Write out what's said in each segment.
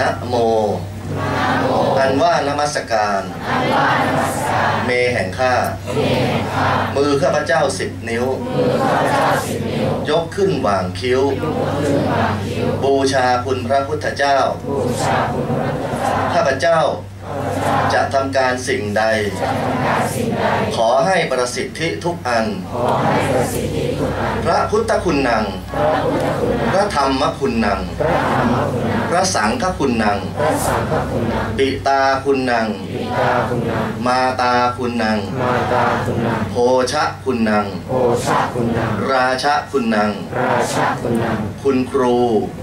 นะโม อันว่านมัสการ เมแห่งข้า มือข้าพเจ้าสิบนิ้ว ยกขึ้นวางคิ้ว บูชาคุณพระพุทธเจ้า ข้าพเจ้าจะทำการสิ่งใด ขอให้ประสิทธิทุกอัน พระพุทธคุณนังพระธรรมคุณนังพระธรรมคุณนังพระสังฆคุณนังพระสังฆคุณนังปิตาคุณนังปิตาคุณนังมาตาคุณนังมาตาคุณนังโพชะคุณนังโอชาคุณนังราชะคุณนังราชาคุณนังคุณครู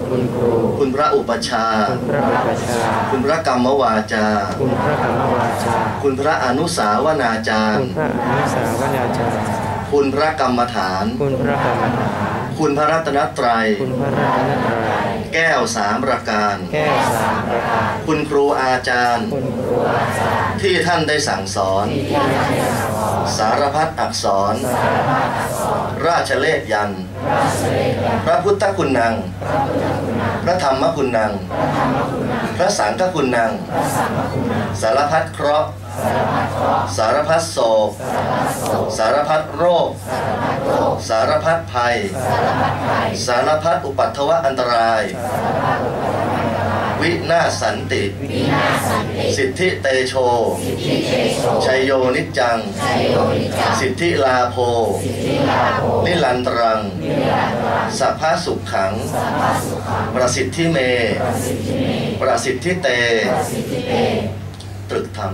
คุณครู คุณพระอุปชฌาย์คุณพระอุปชฌาย์คุณพระกรรมวาจาคุณพระกรรมวาจา คุณพระอนุสาวนาจาคุรณ พระอนุสาวนาจารคุณพระกรรมฐาน คุณพระกรรมฐาน คุณพระรัตนตรัย คุณพระรัตนตรัย แก้วสามประการ แก้วสามประการ คุณครูอาจารย์ คุณครูอาจารย์ ที่ท่านได้สั่งสอนสารพัดอักษร ราชเลขยันต์พระพุทธคุณนังพระธรรมคุณนังพระสังฆคุณนังสารพัดเคราะห์ สารพัด โศก สารพัดโรค สารพัดภัย สารพัดอุปัตถวะอันตราย วินาศสันติ สิทธิเตโช ชัยโยนิจจัง สิทธิลาโภนิลันตรัง สัพพะสุขขัง ประสิทธิเม ประสิทธิเต ตรึกธรรม